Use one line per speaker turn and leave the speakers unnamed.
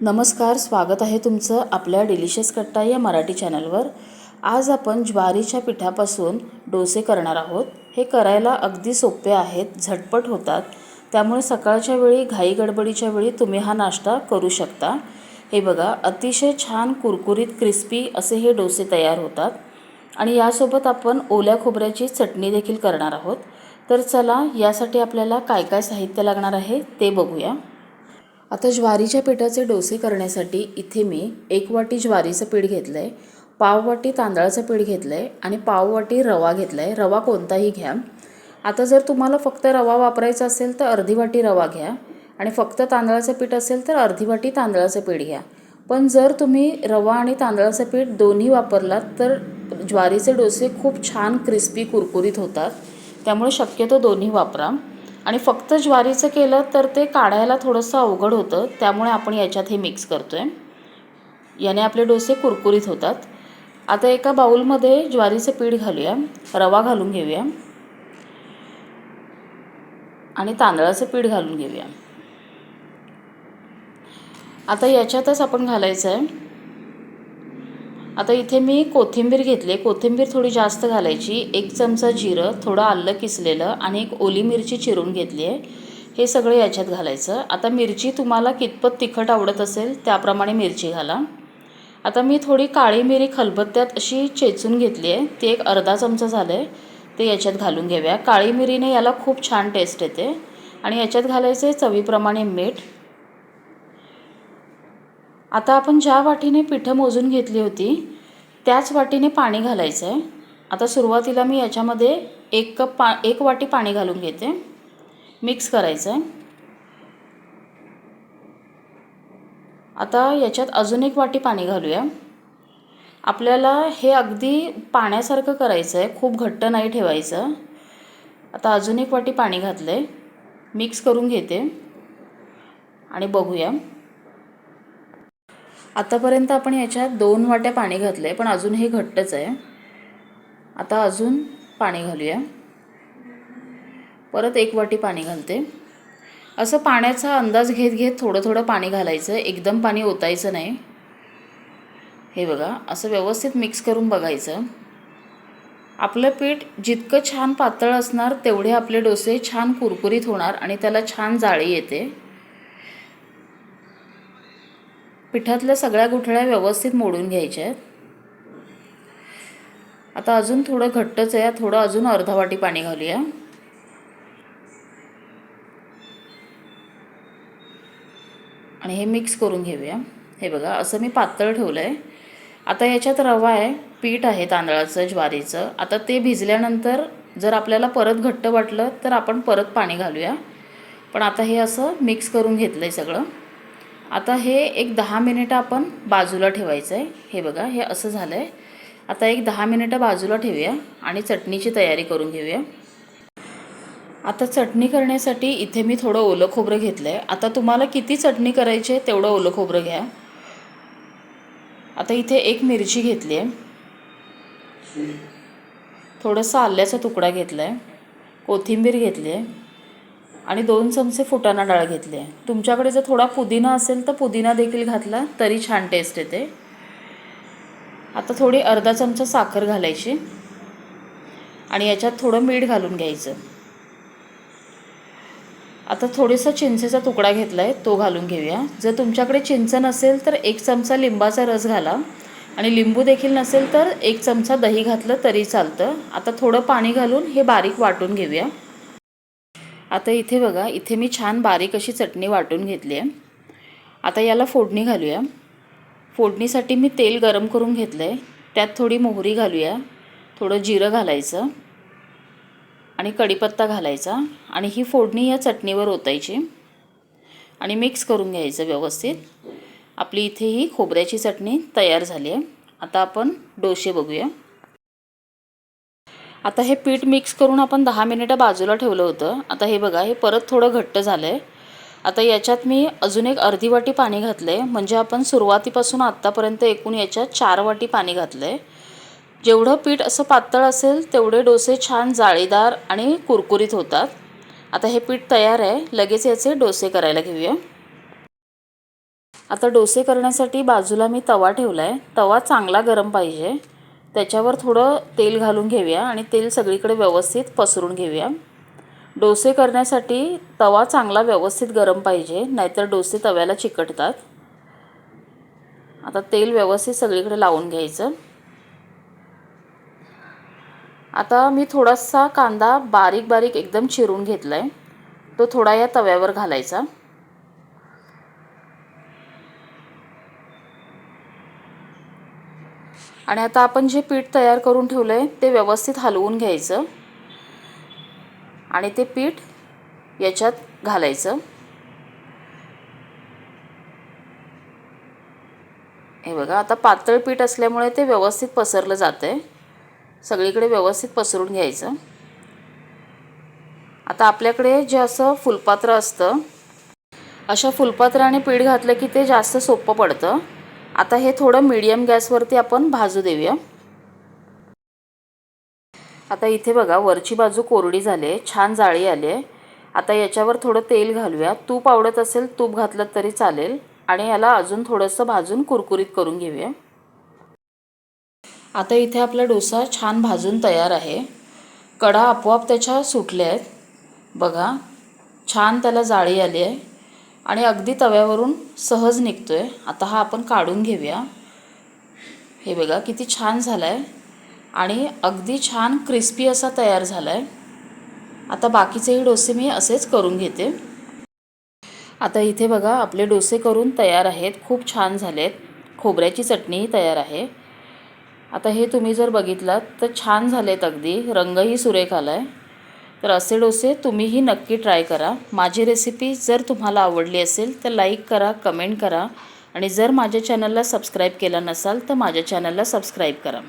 नमस्कार स्वागत आहे तुमचं आपल्या डिलिशियस कट्टा या मराठी चॅनलवर. आज आपण ज्वारीच्या पिठापासून डोसे करणार आहोत. हे करायला अगदी सोपे आहेत झटपट होतात. त्यामुळे सकाळच्या वेळी घाई गडबडीच्या वेळी तुम्ही हा नाश्ता करू शकता. हे बघा अतिशय छान कुरकुरीत क्रिस्पी असे हे डोसे तयार होतात. आणि यासोबत आपण ओल्या खोबऱ्याची चटणी देखील करणार आहोत. तर चला यासाठी आपल्याला काय काय साहित्य लागणार आहे ते बघूया. आता ज्वारीच्या पिठाचे डोसे करण्यासाठी इथे मी एक वाटी ज्वारीचं पीठ घेतलं आहे पाव वाटी तांदळाचं पीठ घेतलं आहे आणि पाव वाटी रवा घेतला आहे रवा कोणताही घ्या. आता जर तुम्हाला फक्त रवा वापरायचा असेल तर अर्धी वाटी रवा घ्या आणि फक्त तांदळाचं पीठ असेल तर अर्धी वाटी तांदळाचं पीठ घ्या. पण जर तुम्ही रवा आणि तांदळाचं पीठ दोन्ही वापरलात तर ज्वारीचे डोसे खूप छान क्रिस्पी कुरकुरीत होतात. त्यामुळे शक्यतो दोन्ही वापरा. आणि फक्त ज्वारीचं केलं तर ते काढायला थोडंसं अवघड होतं. त्यामुळे आपण याच्यात हे मिक्स करतो आहे याने आपले डोसे कुरकुरीत होतात. आता एका बाऊलमध्ये ज्वारीचं पीठ घालूया. रवा घालून घेऊया. आणि तांदळाचं पीठ घालून घेऊया. आता याच्यातच आपण घालायचं आहे आता इथे मी कोथिंबीर घेतली. कोथिंबीर थोडी जास्त घालायची. एक चमचा जिरं थोडं आलं किसलेलं आणि एक ओली मिरची चिरून घेतली आहे. हे सगळं याच्यात घालायचं. आता मिरची तुम्हाला कितपत तिखट आवडत असेल त्याप्रमाणे मिरची घाला. आता मी थोडी काळी मिरी खलबत्त्यात अशी चेचून घेतली आहे. ती एक अर्धा चमचा झालं आहे ते याच्यात घालून घेऊया. काळी मिरीने याला खूप छान टेस्ट येते. आणि याच्यात घालायचं आहे चवीप्रमाणे मीठ. आता आपण ज्या वाटीने पिठं मोजून घेतली होती त्याच वाटीने पाणी घालायचं आहे आता सुरुवातीला मी याच्यामध्ये एक कप पा एक वाटी पाणी घालून घेते. मिक्स करायचं आहे आता याच्यात अजून एक वाटी पाणी घालूया. आपल्याला हे अगदी पाण्यासारखं करायचं आहे खूप घट्ट नाही ठेवायचं. आता अजून एक वाटी पाणी घातलं आहे मिक्स करून घेते. आणि बघूया. आतापर्यंत आपण याच्यात दोन वाट्या पाणी घातलं आहे पण अजून हे घट्टच आहे. आता अजून पाणी घालूया. परत एक वाटी पाणी घालते. असं पाण्याचा अंदाज घेत घेत थोडं थोडं पाणी घालायचं एकदम पाणी ओतायचं नाही. हे बघा असं व्यवस्थित मिक्स करून बघायचं. आपलं पीठ जितकं छान पातळ असणार तेवढे आपले डोसे छान कुरकुरीत होणार आणि त्याला छान जाळी येते. पिठातल्या सगळ्या गुठळ्या व्यवस्थित मोडून घ्यायच्या आहेत. आता अजून थोडं घट्टच आहे. थोडं अजून अर्धा वाटी पाणी घालूया. आणि हे मिक्स करून घेऊया. हे बघा असं मी पातळ ठेवलं आहे आता याच्यात रवा आहे पीठ आहे तांदळाचं ज्वारीचं. आता ते भिजल्यानंतर जर आपल्याला परत घट्ट वाटलं तर आपण परत पाणी घालूया. पण आता हे असं मिक्स करून घेतलं आहे सगळं. आता हे एक दहा मिनिटं आपण बाजूला ठेवायचं आहे. हे बघा हे असं झालं आहे आता एक दहा मिनिटं बाजूला ठेवूया आणि चटणीची तयारी करून घेऊया. आता चटणी करण्यासाठी इथे मी थोडं ओलं खोबरं घेतलं आहे आता तुम्हाला किती चटणी करायची आहे तेवढं ओलं खोबरं घ्या. आता इथे एक मिरची घेतली आहे. थोडंसं आल्याचा तुकडा घेतला आहे कोथिंबीर घेतली आहे. आणि दोन चमचे फुटाणा डाळ घेतली आहे. तुमच्याकडे जर थोडा पुदिना असेल तर पुदिना देखील घातला तरी छान टेस्ट येते. आता थोडी अर्धा चमचा साखर घालायची. आणि याच्यात थोडं मीठ घालून घ्यायचं. आता थोडंसं चिंचेचा तुकडा घेतला आहे तो घालून घेऊया. जर तुमच्याकडे चिंच नसेल तर एक चमचा लिंबाचा रस घाला. आणि लिंबू देखील नसेल तर एक चमचा दही घातलं तरी चालतं. आता थोडं पाणी घालून हे बारीक वाटून घेऊया. आता इथे बघा इथे मी छान बारीक अशी चटणी वाटून घेतली आहे. आता याला फोडणी घालूया. फोडणीसाठी मी तेल गरम करून घेतलं आहे त्यात थोडी मोहरी घालूया. थोडं जिरं घालायचं. आणि कढीपत्ता घालायचा. आणि ही फोडणी या चटणीवर ओतायची. आणि मिक्स करून घ्यायचं व्यवस्थित. आपली इथे ही खोबऱ्याची चटणी तयार झाली आहे. आता आपण डोसे बघूया. आता हे पीठ मिक्स करून आपण दहा मिनिटं बाजूला ठेवलं होतं. आता हे बघा हे परत थोडं घट्ट झालं आहे आता याच्यात मी अजून एक अर्धी वाटी पाणी घातलं आहे म्हणजे आपण सुरुवातीपासून आत्तापर्यंत एकूण याच्यात चार वाटी पाणी घातलं आहे जेवढं पीठ असं पातळ असेल तेवढे डोसे छान जाळीदार आणि कुरकुरीत होतात. आता हे पीठ तयार आहे. लगेच याचे डोसे करायला घेऊया. आता डोसे करण्यासाठी बाजूला मी तवा ठेवला आहे तवा चांगला गरम पाहिजे. त्याच्यावर थोडं तेल घालून घेऊया आणि तेल सगळीकडे व्यवस्थित पसरून घेऊया. डोसे करण्यासाठी तवा चांगला व्यवस्थित गरम पाहिजे नाहीतर डोसे तव्याला चिकटतात. आता तेल व्यवस्थित सगळीकडे लावून घ्यायचं. आता मी थोडासा कांदा बारीक बारीक एकदम चिरून घेतला आहे तो थोडा या तव्यावर घालायचा. आणि आता आपण जे पीठ तयार करून ठेवलं आहे ते व्यवस्थित हलवून घ्यायचं. आणि ते पीठ याच्यात घालायचं. हे बघा आता पातळ पीठ असल्यामुळे ते व्यवस्थित पसरलं जातं आहे सगळीकडे व्यवस्थित पसरून घ्यायचं. आता आपल्याकडे जे असं फुलपात्र असतं अशा फुलपात्राने पीठ घातलं की ते जास्त सोपं पडतं. आता हे थोडं मीडियम गॅसवरती आपण भाजू देऊया. आता इथे बघा वरची बाजू कोरडी झाली आहे छान जाळी आली आहे. आता याच्यावर थोडं तेल घालूया. तूप आवडत असेल तूप घातलं तरी चालेल. आणि याला अजून थोडंसं भाजून कुरकुरीत करून घेऊया. आता इथे आपला डोसा छान भाजून तयार आहे. कडा आपोआप त्याच्या सुटल्या आहेत. बघा छान त्याला जाळी आली आहे. आणि अगदी तव्यावरून सहज निघतो आहे आता हा आपण काढून घेऊया. हे बघा किती छान झाला आहे आणि अगदी छान क्रिस्पी असा तयार झाला आहे आता बाकीचेही डोसे मी असेच करून घेते. आता इथे बघा आपले डोसे करून तयार आहेत. खूप छान झाले आहेत खोबऱ्याची चटणीही तयार आहे. आता हे तुम्ही जर बघितलात तर छान झालेत अगदी. रंगही सुरेख आला आहे तर असे डोसे तुम्हीही नक्की ट्राय करा. माझी रेसिपी जर तुम्हाला आवडली असेल तर लाईक करा कमेंट करा. आणि जर माझ्या चॅनलला सबस्क्राईब केलं नसाल तर माझ्या चॅनलला सबस्क्राईब करा.